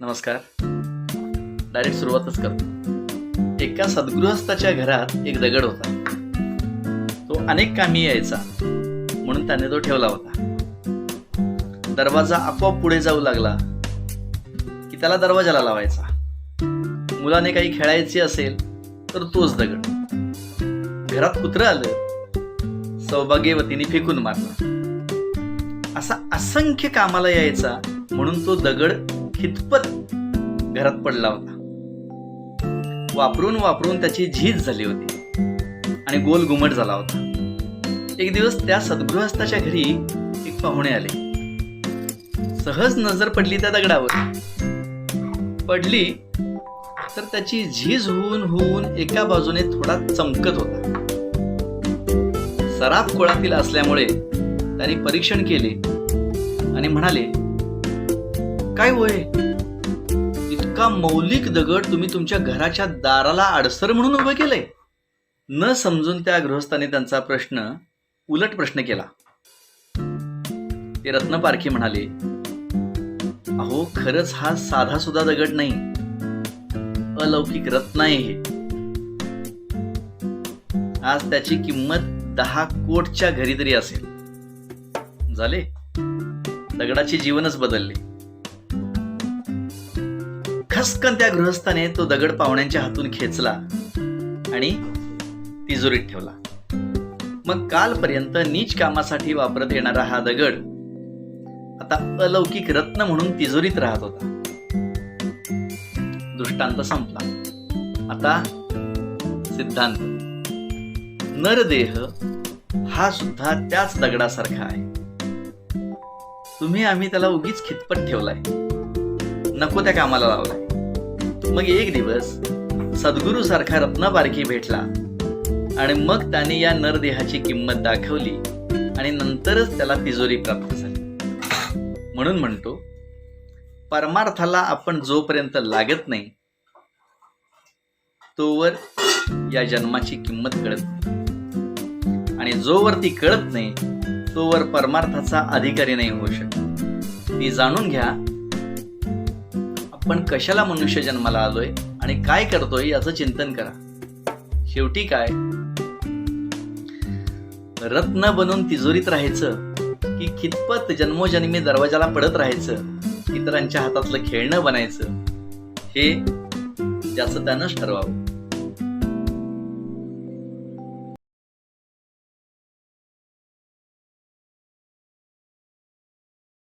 नमस्कार. डायरेक्ट सुरुवातच करतो. एका सद्गृहस्थाच्या घरात एक दगड होता. तो अनेक कामी यायचा म्हणून त्याने तो ठेवला होता. दरवाजा आपोआप पुढे जाऊ लागला की त्याला दरवाजाला लावायचा. मुलाने काही खेळायचे असेल तर तोच दगड. घरात कुत्रं आलं सौभाग्यवतीने फेकून मारला. असा असंख्य कामाला यायचा म्हणून तो दगड खितपत घरात पडला होता. वापरून वापरून त्याची झीज झाली होती आणि गोल घुमट झाला होता. एक दिवस त्या सद्गृहस्थाच्या घरी एक पाहुणे आले. सहज नजर पडली त्या दगडावर. पडली तर त्याची झीज होऊन होऊन एका बाजूने थोडा चमकत होता. सराफ कोळातील असल्यामुळे त्याने परीक्षण केले आणि म्हणाले काय होय इतका मौलिक दगड तुम्ही तुमच्या घराच्या दाराला आडसर म्हणून उभं केलंय. न समजून त्या गृहस्थाने त्यांचा प्रश्न उलट प्रश्न केला. ते रत्नपारखी म्हणाले अहो खरंच हा साधा सुद्धा दगड नाही. अलौकिक रत्न आहे हे. आज त्याची किंमत दहा कोटच्या घरी तरी असेल. झाले. दगडाची जीवनच बदलले. खसकन त्या गृहस्थाने तो दगड पाहुण्यांच्या हातून खेचला आणि तिजोरीत ठेवला. मग कालपर्यंत नीच कामासाठी वापरत येणारा हा दगड आता अलौकिक रत्न म्हणून तिजोरीत राहत होता. दृष्टांत संपला. आता सिद्धांत. नरदेह हा सुद्धा त्याच दगडासारखा आहे. तुम्ही आम्ही त्याला उगीच खितपट ठेवलाय. नको त्या कामाला लावलाय. मग एक दिवस सद्गुरू सारखा रत्नाबारकी भेटला आणि मग त्याने या नरदेहाची किंमत दाखवली आणि नंतरच त्याला तिजोरी प्राप्त झाली. म्हणून म्हणतो परमार्थाला आपण जोपर्यंत लागत नाही तोवर या जन्माची किंमत कळत नाही. आणि जोवर ती कळत नाही तोवर परमार्थाचा अधिकारी नाही होऊ शकत. ती जाणून घ्या आपण कशाला मनुष्य जन्माला आलोय आणि काय करतोय याचं चिंतन करा. शेवटी काय? रत्न बनून तिजोरीत राहायचं की कितपत जन्मोजन्मी दरवाजाला पडत राहायचं इतरांच्या हातातलं खेळणं बनायचं हे ज्याचं त्यानंच ठरवावं.